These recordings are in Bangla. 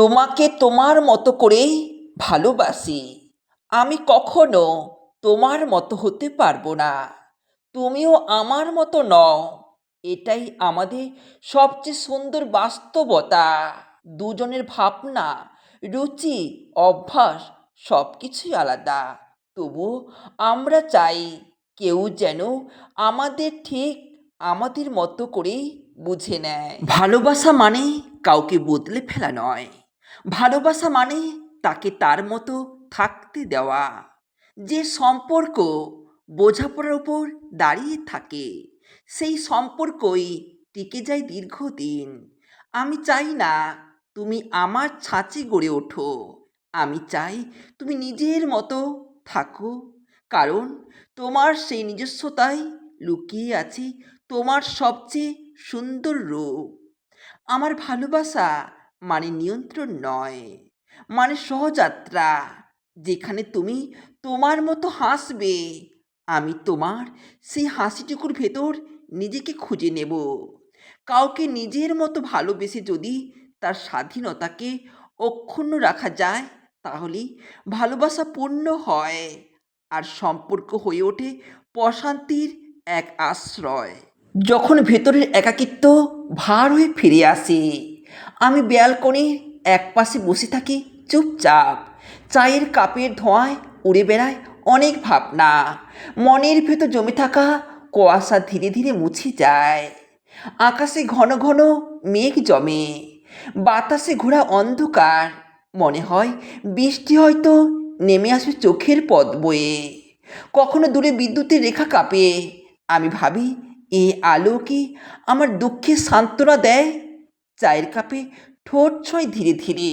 তোমাকে তোমার মতো করেই ভালোবাসি। আমি কখনো তোমার মতো হতে পারব না। তুমিও আমার মতো নও। এটাই আমাদের সবচেয়ে সুন্দর বাস্তবতা। দুজনের ভাবনা, রুচি, অভ্যাস সব কিছুই আলাদা। তবুও আমরা চাই কেউ যেন আমাদের ঠিক আমাদের মতো করেই বুঝে নেয়। ভালোবাসা মানে কাউকে বদলে ফেলা নয়। ভালোবাসা মানে তাকে তার মতো থাকতে দেওয়া। যে সম্পর্ক বোঝাপড়ার উপর দাঁড়িয়ে থাকে, সেই সম্পর্কই টিকে যায় দীর্ঘদিন। আমি চাই না তুমি আমার ছাঁচে গড়ে ওঠো। আমি চাই তুমি নিজের মতো থাকো, কারণ তোমার সেই নিজস্বতাই লুকিয়ে আছে তোমার সবচেয়ে সুন্দর রূপ। আমার ভালোবাসা মানে নিয়ন্ত্রণ নয় মানে সহযাত্রা। যেখানে তুমি তোমার মতো হাসবে, আমি তোমার সেই হাসিটুকুর ভেতর নিজেকে খুঁজে নেব। কাউকে নিজের মতো ভালোবেসে যদি তার স্বাধীনতাকে অক্ষুণ্ণ রাখা যায়, তাহলে ভালোবাসা পূর্ণ হয় আর সম্পর্ক হয়ে ওঠে প্রশান্তির এক আশ্রয়। যখন ভেতরের একাকিত্ব ভার হয়ে ফিরে আসে আমি ব্যালকনির এক পাশে বসে থাকি, চুপচাপ। চায়ের কাপের ধোঁয়ায় উড়ে বেড়ায় অনেক ভাবনা। মনের ভেতর জমে থাকা কুয়াশা ধীরে ধীরে মুছে যায়। আকাশে ঘন ঘন মেঘ জমে। বাতাসে ঘোরা অন্ধকার। মনে হয় বৃষ্টি হয়তো নেমে আসবে চোখের পথ বয়ে। কখনো দূরে বিদ্যুতের রেখা কাঁপে। আমি ভাবি এই আলো কি আমার দুঃখে সান্ত্বনা দেয়? চায়ের কাপে ঠোঁট ছয় ধীরে ধীরে।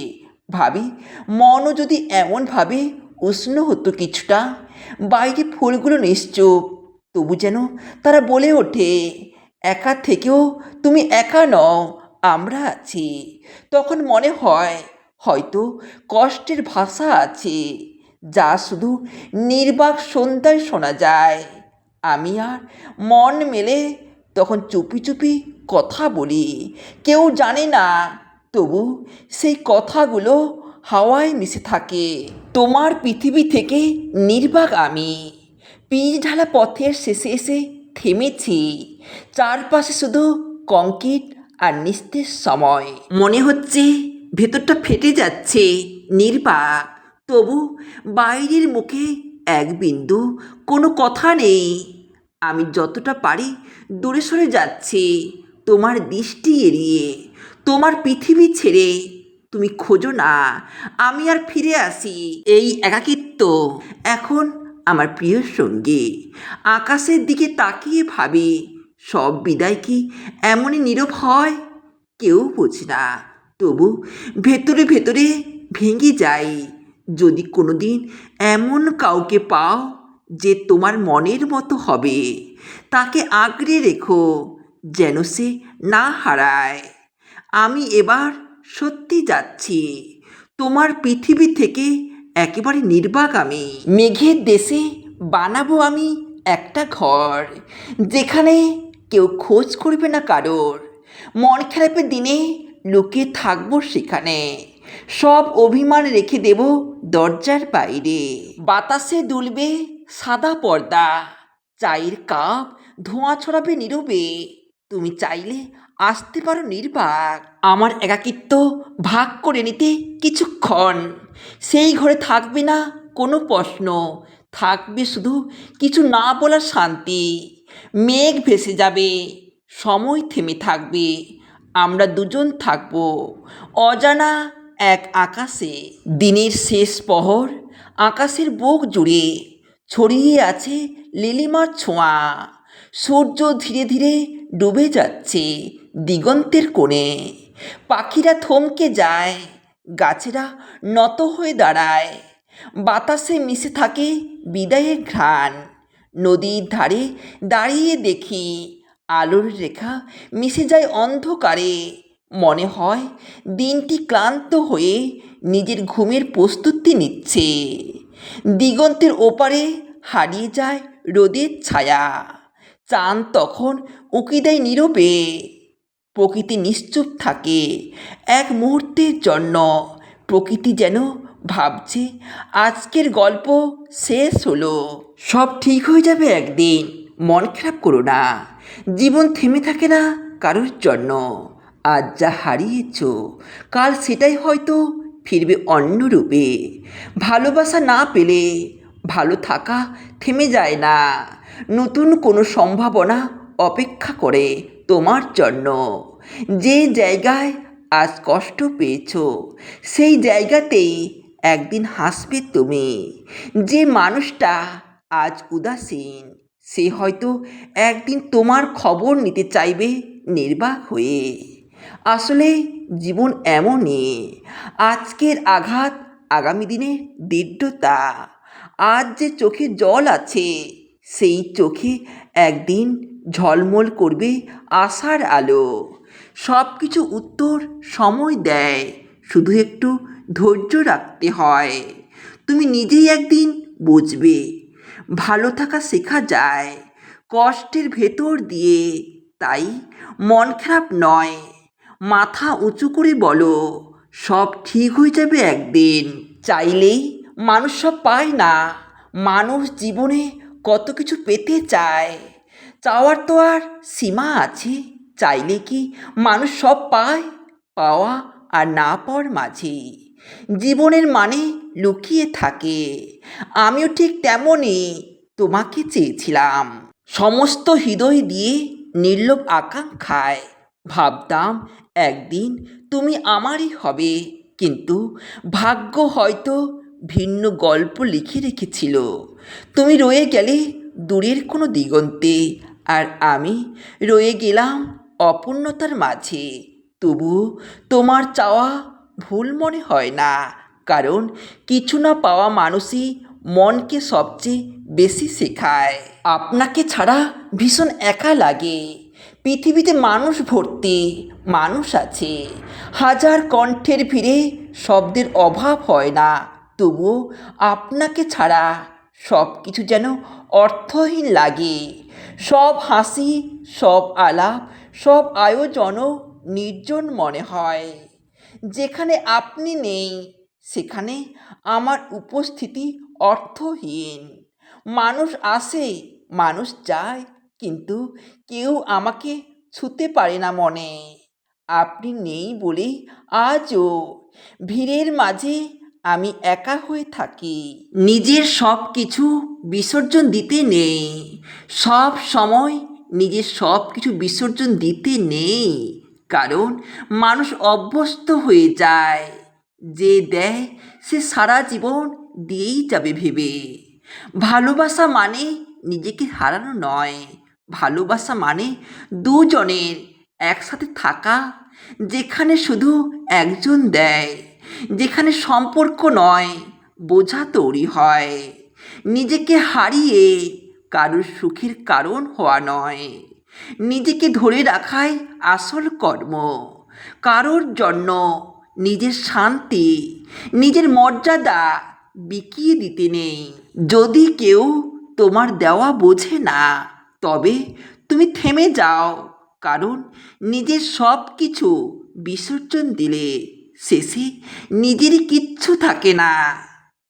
ভাবি, মনও যদি এমনভাবে উষ্ণ হতো কিছুটা, বাইরে ফুলগুলো নিশ্চুপ, তবু যেন তারা বলে ওঠে, একা থেকেও তুমি একা নও, আমরা আছি। তখন মনে হয়, হয়তো কষ্টের ভাষা আছে, যা শুধু নির্বাক সন্ধ্যায় শোনা যায়। আমি আর মন মেলে তখন চুপি চুপি কথা বলি। কেউ জানে না। তবু সেই কথাগুলো হাওয়ায় মিশে থাকে। তোমার পৃথিবী থেকে নির্বাক আমি। পিচ ঢালা পথের শেষে এসে থেমেছি। চারপাশে শুধু কংক্রিট আর নিস্তেজ সময়। মনে হচ্ছে ভেতরটা ফেটে যাচ্ছে, নির্বাক। তবু বাইরের মুখে এক বিন্দু কোনো কথা নেই। আমি যতটা পারি দূরে সরে যাচ্ছি। তোমার দৃষ্টি এড়িয়ে, তোমার পৃথিবী ছেড়ে তুমি খোঁজো না। আমি আর ফিরে আসি এই একাকিত্ব। এখন আমার প্রিয় সঙ্গী, আকাশের দিকে তাকিয়ে ভাবি, সব বিদায় কি এমনই নীরব হয়? কেউ বোঝে না। তবু ভেতরে ভেতরে ভেঙে যাই। যদি কোনোদিন এমন কাউকে পাও যে তোমার মনের মতো হবে, তাকে আঁকড়ে রেখো। যেন সে না হারায়। আমি এবার সত্যি যাচ্ছি। তোমার পৃথিবী থেকে একেবারে নির্বাক আমি। মেঘের দেশে বানাবো আমি একটা ঘর, যেখানে কেউ খোঁজ করবে না কারোর। মন খারাপের দিনে লুকিয়ে থাকব সেখানে। সব অভিমান রেখে দেব দরজার বাইরে। বাতাসে দুলবে সাদা পর্দা, চায়ের কাপ ধোঁয়া ছড়াবে নীরবে। তুমি চাইলে আসতে পারো নির্বাক। আমার একাকিত্ব ভাগ করে নিতে কিছুক্ষণ। সেই ঘরে থাকবে না কোনো প্রশ্ন। থাকবে শুধু কিছু না বলার শান্তি। মেঘ ভেসে যাবে, সময় থেমে থাকবে। আমরা দুজন থাকব। অজানা এক আকাশে। দিনের শেষ প্রহর আকাশের বুক জুড়ে। ছড়িয়ে আছে লিলিমার ছোঁয়া। সূর্য ধীরে ধীরে ডুবে যাচ্ছে দিগন্তের কোণে। পাখিরা থমকে যায়, গাছেরা নত হয়ে দাঁড়ায়। বাতাসে মিশে থাকে বিদায়ের ঘ্রাণ। নদীর ধারে দাঁড়িয়ে দেখি আলোর রেখা মিশে যায় অন্ধকারে। মনে হয় দিনটি ক্লান্ত হয়ে নিজের ঘুমের প্রস্তুতি নিচ্ছে। দিগন্তের ওপারে হারিয়ে যায় রোদের ছায়া। চাঁদ তখন উকি দেয় নীরবে। প্রকৃতি নিশ্চুপ থাকে এক মুহূর্তের জন্য। প্রকৃতি যেন ভাবছে, আজকের গল্প শেষ হলো। সব ঠিক হয়ে যাবে একদিন, মন খারাপ করো না। জীবন থেমে থাকে না কারোর জন্য। আজ যা হারিয়েছ, কাল সেটাই হয়তো ফিরবে অন্য রূপে। ভালোবাসা না পেলে ভালো থাকা থেমে যায় না। নতুন কোনো সম্ভাবনা অপেক্ষা করে তোমার জন্য। যে জায়গায় আজ কষ্ট পেয়েছ, সেই জায়গাতেই একদিন হাসবে তুমি। যে মানুষটা আজ উদাসীন, সে হয়তো একদিন তোমার খবর নিতে চাইবে নির্বাক হয়ে। আসলে জীবন এমনই। আজকের আঘাত আগামী দিনের দৃঢ়তা। আজ যে চোখে জল আছে, সেই চোখে একদিন ঝলমল করবে আশার আলো। সব কিছু উত্তর সময় দেয়, শুধু একটু ধৈর্য রাখতে হয়। তুমি নিজেই একদিন বুঝবে, ভালো থাকা শেখা যায়। কষ্টের ভেতর দিয়ে, তাই মন খারাপ নয়। মাথা উঁচু করে বলো, সব ঠিক হয়ে যাবে একদিন। চাইলেই মানুষ সব পায় না। মানুষ জীবনে কত কিছু পেতে চায়। চাওয়ার তো আর সীমা আছে। চাইলে কি মানুষ সব পায় পাওয়া আর না পাওয়ার মাঝে। জীবনের মানে লুকিয়ে থাকে। আমিও ঠিক তেমনই তোমাকে চেয়েছিলাম। সমস্ত হৃদয় দিয়ে নির্লোভ আকাঙ্ক্ষায় ভাবতাম একদিন তুমি আমারই হবে। কিন্তু ভাগ্য হয়তো ভিন্ন গল্প লিখে রেখেছিল। তুমি রয়ে গেলে দূরের কোনো দিগন্তে। আর আমি রয়ে গেলাম অপূর্ণতার মাঝে। তবু তোমার চাওয়া ভুল মনে হয় না। কারণ কিছু না পাওয়া মানুষই মনকে সবচেয়ে বেশি শেখায়। আপনাকে ছাড়া ভীষণ একা লাগে। পৃথিবীতে মানুষ ভর্তি, মানুষ আছে। হাজার কণ্ঠের ভিড়ে শব্দের অভাব হয় না। তবুও আপনাকে ছাড়া সব কিছু যেন অর্থহীন লাগে। সব হাসি, সব আলাপ, সব আয়োজনও নির্জন মনে হয়। যেখানে আপনি নেই, সেখানে আমার উপস্থিতি অর্থহীন। মানুষ আসে, মানুষ যায়, কিন্তু কেউ আমাকে ছুতে পারে না মনে। আপনি নেই বলেই আজও ভিড়ের মাঝে আমি একা হয়ে থাকি। নিজের সব কিছু বিসর্জন দিতে নেই। সব সময় নিজের সব কিছু বিসর্জন দিতে নেই। কারণ মানুষ অভ্যস্ত হয়ে যায়। যে দেয়, সে সারা জীবন দিয়েই যাবে ভেবে। ভালোবাসা মানে নিজেকে হারানো নয়। ভালোবাসা মানে দুজনের একসাথে থাকা, যেখানে শুধু একজন দেয়। যেখানে সম্পর্ক নয়, বোঝা তৈরি হয়। নিজেকে হারিয়ে কারোর সুখের কারণ হওয়া নয়। নিজেকে ধরে রাখাই আসল কর্ম। কারোর জন্য নিজের শান্তি, নিজের মর্যাদা বিকিয়ে দিতে নেই। যদি কেউ তোমার দেওয়া বোঝে না, তবে তুমি থেমে যাও, কারণ নিজের সব কিছু বিসর্জন দিলে। শেষে নিজেরই কিচ্ছু থাকে না।